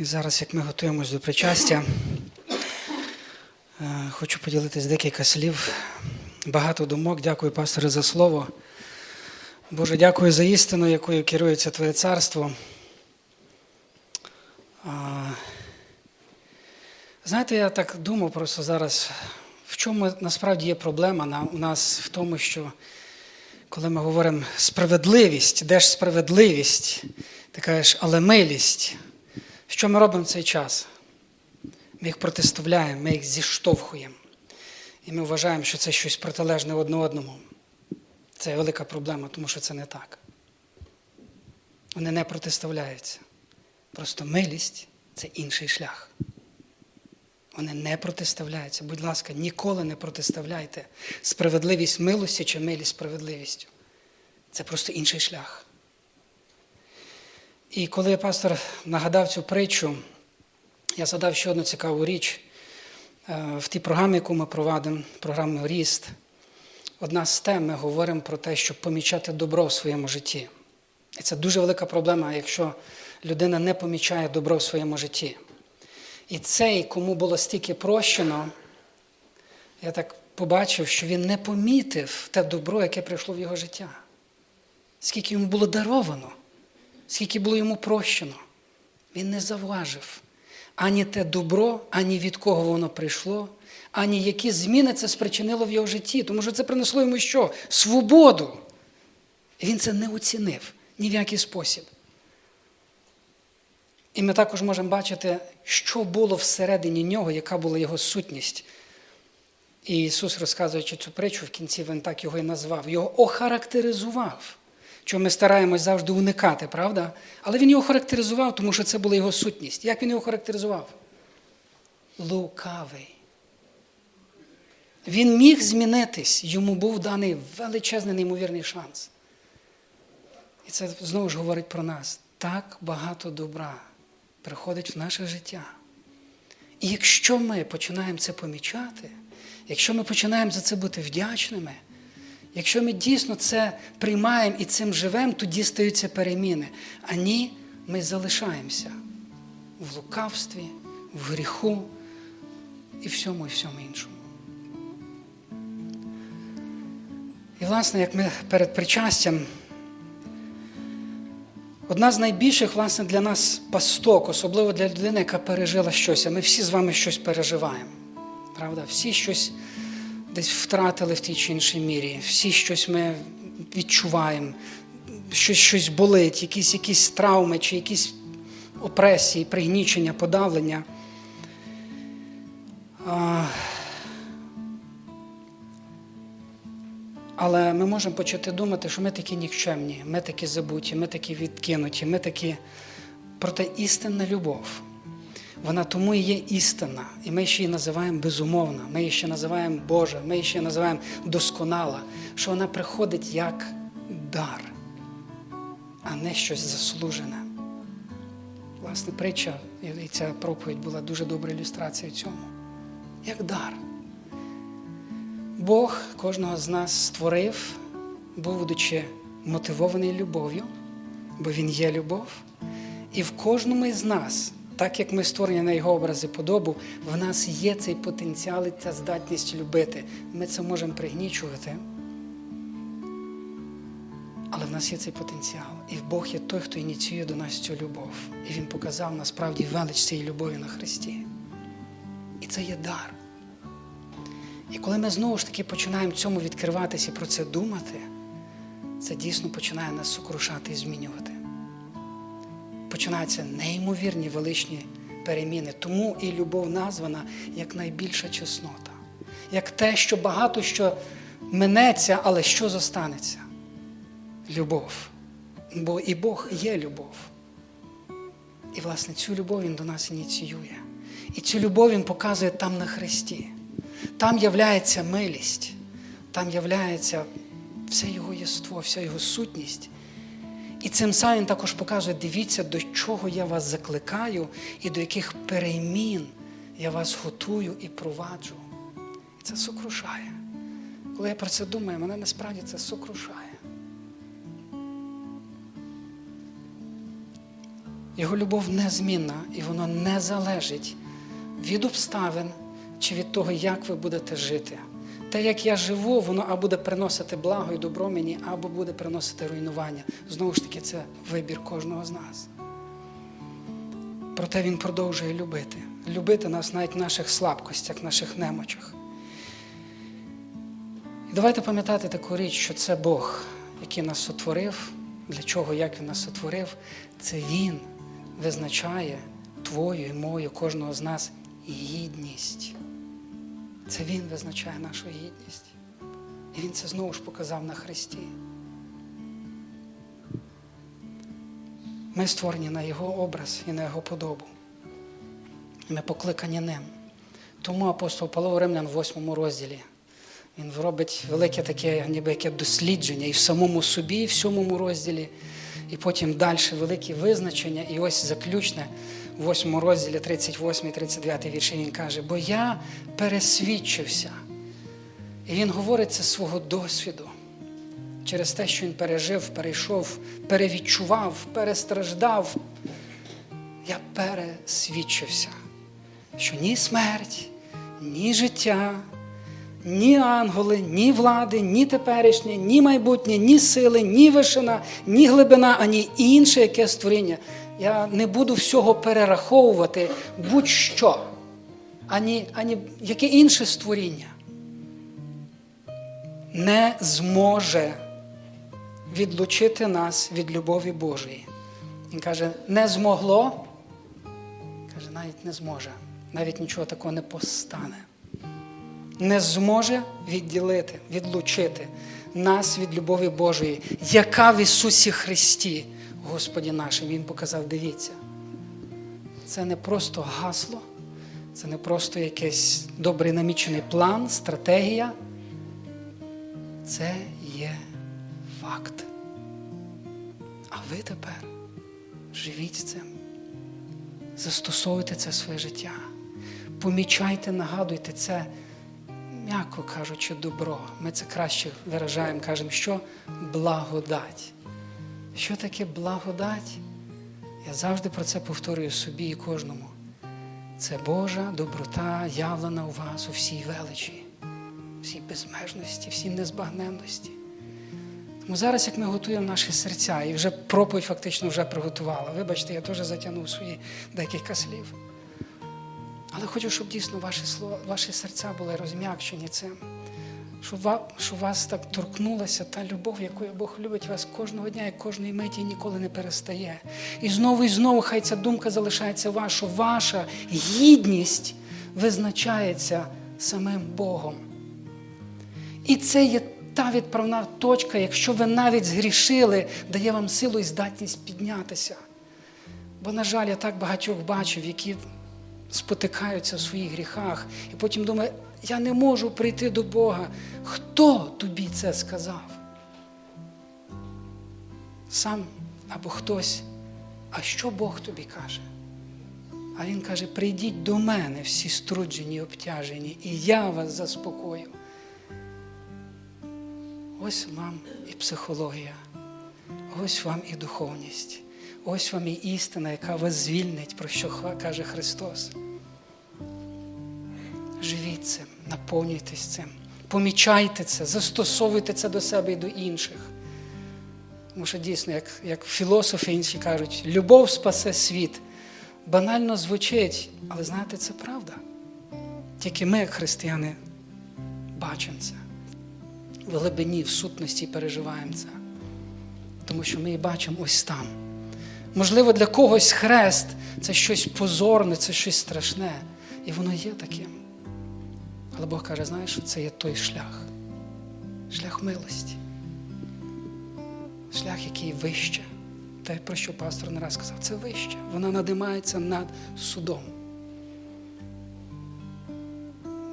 І зараз, як ми готуємось до причастя, е, хочу поділитись декілька слів. Багато думок. Дякую, пасторе, за слово. Боже, дякую за істину, якою керується Твоє царство. Знаєте, я так думав просто зараз, в чому насправді є проблема у нас в тому, що коли ми говоримо справедливість, де ж справедливість, ти кажеш, але милість. Що ми робимо в цей час? Ми їх протиставляємо, ми їх зіштовхуємо. І ми вважаємо, що це щось протилежне одне одному. Це велика проблема, тому що це не так. Вони не протиставляються. Просто милість це інший шлях. Вони не протиставляються. Будь ласка, ніколи не протиставляйте справедливість милості чи милість справедливістю. Це просто інший шлях. І коли пастор нагадав цю притчу, я згадав ще одну цікаву річ. Е, В тій програмі, яку ми провадимо, програму Ріст, одна з тем ми говоримо про те, щоб помічати добро в своєму житті. І це дуже велика проблема, якщо людина не помічає добро в своєму житті. І цей, кому було стільки прощено, я так побачив, що він не помітив те добро, яке прийшло в його життя. Скільки йому було даровано, скільки було йому прощено. Він не завважив ані те добро, ані від кого воно прийшло, ані які зміни це спричинило в його житті. Тому що це принесло йому що? Свободу. Він це не оцінив ні в який спосіб. І ми також можемо бачити, що було всередині нього, яка була його сутність. І Ісус, розказуючи цю притчу, в кінці Він так його і назвав, його охарактеризував. Чого ми стараємось завжди уникати, правда? Але він його характеризував, тому що це була його сутність. Як він його характеризував? Лукавий. Він міг змінитись, йому був даний величезний неймовірний шанс. І це знову ж говорить про нас. Так багато добра приходить в наше життя. І якщо ми починаємо це помічати, якщо ми починаємо за це бути вдячними, якщо ми дійсно це приймаємо і цим живемо, тоді стаються переміни. А ні, ми залишаємося в лукавстві, в гріху і всьому, і всьому іншому. І, власне, як ми перед причастям, одна з найбільших, власне, для нас пасток, особливо для людини, яка пережила щось, а ми всі з вами щось переживаємо. Правда? Всі щось десь втратили в тій чи іншій мірі, всі щось ми відчуваємо, щось щось болить, якісь, якісь травми чи якісь опресії, пригнічення, подавлення. А, Але ми можемо почати думати, що ми такі нікчемні, ми такі забуті, ми такі відкинуті, ми такі. Проте істинна любов. Вона тому і є істина. І ми ще її називаємо безумовна, ми її ще називаємо Божа, ми її ще називаємо досконала, що вона приходить як дар, а не щось заслужене. Власне, притча і ця проповідь була дуже добра ілюстрацією цьому. Як дар. Бог кожного з нас створив, будучи мотивований любов'ю, бо Він є любов. І в кожному із нас, так як ми створені на його образ і подобу, в нас є цей потенціал і ця здатність любити. Ми це можемо пригнічувати. Але в нас є цей потенціал. І Бог є той, хто ініціює до нас цю любов. І Він показав насправді велич цієї любові на Христі. І це є дар. І коли ми знову ж таки починаємо цьому відкриватися і про це думати, це дійсно починає нас сокрушати і змінювати. Починаються неймовірні величні переміни. Тому і любов названа як найбільша чеснота, як те, що багато що минеться, але що зостанеться? Любов. Бо і Бог є любов. І, власне, цю любов Він до нас ініціює. І цю любов Він показує там на Христі. Там являється милість, там являється все його єство, вся його сутність. І цим самим також показує, дивіться, до чого я вас закликаю і до яких перемін я вас готую і проваджу. Це сокрушає. Коли я про це думаю, мене насправді це сокрушає. Його любов незмінна і воно не залежить від обставин чи від того, як ви будете жити. Те, як я живу, воно або буде приносити благо і добро мені, або буде приносити руйнування. Знову ж таки, це вибір кожного з нас. Проте Він продовжує любити. Любити нас навіть в наших слабкостях, наших немочах. І давайте пам'ятати таку річ, що це Бог, який нас сотворив, для чого, як Він нас сотворив, це Він визначає твою і мою, кожного з нас гідність. Це Він визначає нашу гідність. І Він це знову ж показав на Христі. Ми створені на Його образ і на Його подобу. Ми покликані ним. Тому апостол Павло Римлян в 8 розділі. Він робить велике таке, ніби яке дослідження і в самому собі, і в сьомому розділі, і потім далі великі визначення. І ось заключне в 8 розділі, 38 і 39 вірші він каже, бо я пересвідчився. І він говорить це з свого досвіду. Через те, що він пережив, перейшов, перевідчував, перестраждав. Я пересвідчився, що ні смерть, ні життя, ні ангели, ні влади, ні теперішнє, ні майбутнє, ні сили, ні вишина, ні глибина, ані інше яке створіння. Я не буду всього перераховувати будь-що, ані, ані яке інше створіння не зможе відлучити нас від любові Божої. Він каже, не змогло, каже, навіть не зможе, навіть нічого такого не постане. Не зможе відділити, відлучити нас від любові Божої, яка в Ісусі Христі, Господі нашим. Він показав, дивіться. Це не просто гасло, це не просто якийсь добрий намічений план, стратегія. Це є факт. А ви тепер живіть цим. Застосовуйте це своє життя. Помічайте, нагадуйте це, м'яко кажучи, добро. Ми це краще виражаємо, кажемо, що благодать. Що таке благодать? Я завжди про це повторюю собі і кожному. Це Божа доброта явлена у вас у всій величі всій безмежності, всій незбагненності. Тому зараз, як ми готуємо наші серця, і вже проповідь фактично вже приготувала. Вибачте, я теж затягнув свої декілька слів. Але хочу, щоб дійсно ваші слова, ваші серця були розм'якшені цим, щоб, ва, щоб вас так торкнулася та любов, якою Бог любить вас кожного дня і кожної миті ніколи не перестає. І знову і знову хай ця думка залишається ваша. Ваша гідність визначається самим Богом. І це є та відправна точка, якщо ви навіть згрішили, дає вам силу і здатність піднятися. Бо, на жаль, я так багатьох бачив, які спотикаються в своїх гріхах, і потім думаю, я не можу прийти до Бога. Хто тобі це сказав? Сам або хтось. А що Бог тобі каже? А Він каже: прийдіть до мене всі струджені обтяжені, і я вас заспокою. Ось вам і психологія, ось вам і духовність, ось вам і істина, яка вас звільнить, про що каже Христос. Живіть цим, наповнюйтесь цим, помічайте це, застосовуйте це до себе і до інших. Тому що дійсно, як як філософи інші кажуть, любов спасе світ. Банально звучить, але знаєте, це правда. Тільки ми, як християни, бачимо це в глибині, в сутності переживаємо це. Тому що ми її бачимо ось там. Можливо, для когось хрест це щось позорне, це щось страшне. І воно є таким. Але Бог каже, знаєш, це є той шлях. Шлях милості. Шлях, який вище. Те, про що пастор не раз сказав, це вище. Вона надимається над судом.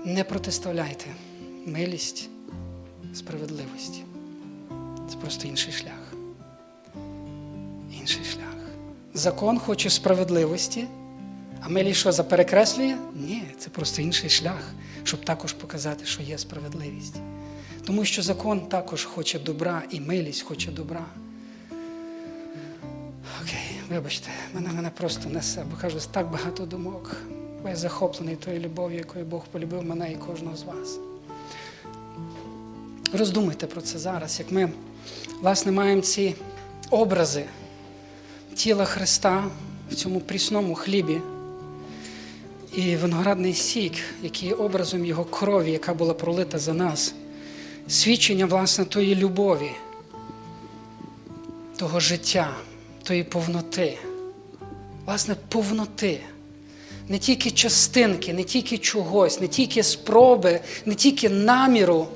Не протиставляйте милість справедливості. Це просто інший шлях. Інший шлях. Закон хоче справедливості, а милі що заперекреслює? Ні, це просто інший шлях, щоб також показати, що є справедливість. Тому що закон також хоче добра і милість хоче добра. Окей, вибачте, мене, мене просто несе, бо кажу, так багато думок. Бо я захоплений тою любов'ю, якою Бог полюбив мене і кожного з вас. Роздумуйте про це зараз, як ми, власне, маємо ці образи тіла Христа в цьому прісному хлібі. І виноградний сік, який є образом Його крові, яка була пролита за нас, свідчення, власне, тої любові, того життя, тої повноти, власне, повноти. Не тільки частинки, не тільки чогось, не тільки спроби, не тільки наміру,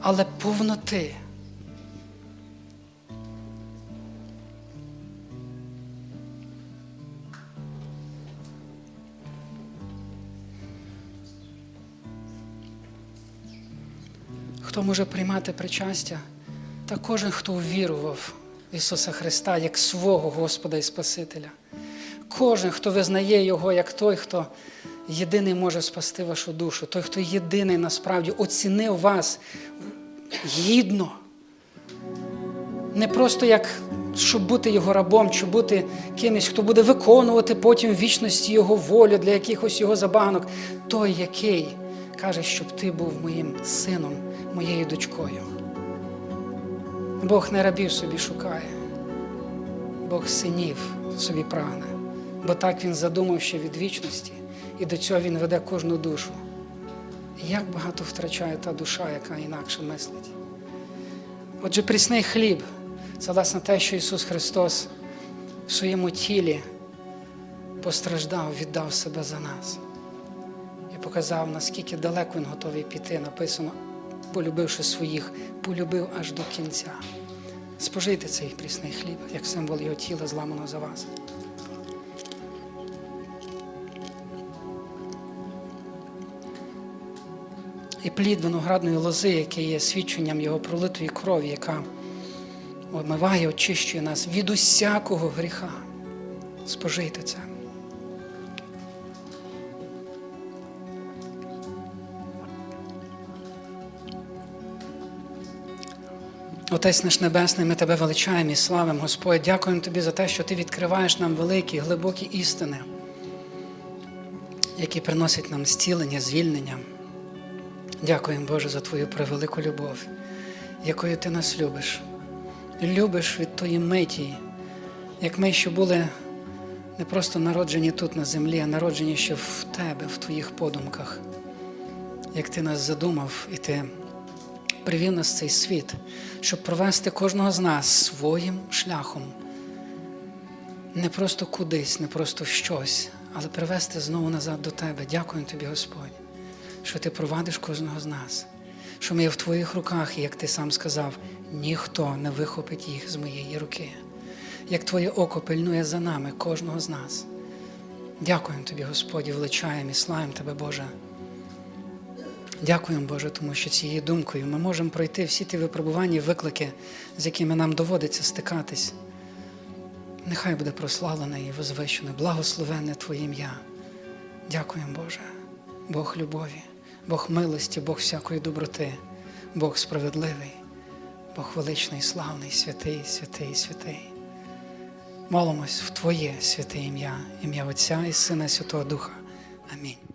але повноти. Хто може приймати причастя? Та кожен, хто увірував в Ісуса Христа як свого Господа і Спасителя. Кожен, хто визнає Його як той, хто єдиний може спасти вашу душу, той, хто єдиний насправді оцінив вас гідно. Не просто як щоб бути його рабом, чи бути кимось, хто буде виконувати потім в вічності його волю для якихось його забаганок. Той, який каже, щоб ти був моїм сином, моєю дочкою. Бог не рабів собі шукає, Бог синів собі прагне, бо так Він задумав ще від вічності, і до цього Він веде кожну душу. Як багато втрачає та душа, яка інакше мислить. Отже, прісний хліб це власне те, що Ісус Христос в своєму тілі постраждав, віддав себе за нас показав, наскільки далеко Він готовий піти. Написано, полюбивши своїх, полюбив аж до кінця. Спожийте цей прісний хліб, як символ його тіла, зламаного за вас. І плід виноградної лози, який є свідченням його пролитої крові, яка омиває, очищує нас від усякого гріха. Спожийте це. Отець наш Небесний, ми тебе величаємо і славимо, Господь. Дякуємо Тобі за те, що Ти відкриваєш нам великі, глибокі істини, які приносять нам зцілення, звільнення. Дякуємо, Боже, за Твою превелику любов, якою Ти нас любиш. Любиш від тої миті, як ми ще були не просто народжені тут на землі, а народжені ще в Тебе, в Твоїх подумках. Як Ти нас задумав і Ти привів нас в цей світ, щоб провести кожного з нас своїм шляхом. Не просто кудись, не просто щось, але привести знову назад до Тебе. Дякую Тобі, Господь, що Ти провадиш кожного з нас, що ми є в Твоїх руках, і як Ти сам сказав, ніхто не вихопить їх з моєї руки. Як Твоє око пильнує за нами, кожного з нас. Дякуємо Тобі, Господь, і величаємо і славимо Тебе, Боже. Дякуємо, Боже, тому що цією думкою ми можемо пройти всі ті випробування і виклики, з якими нам доводиться стикатись. Нехай буде прославлене і возвищене, благословенне Твоє ім'я. Дякуємо, Боже, Бог любові, Бог милості, Бог всякої доброти, Бог справедливий, Бог величний, славний, святий, святий, святий. Молимось в Твоє святе ім'я, ім'я Отця і Сина Святого Духа. Амінь.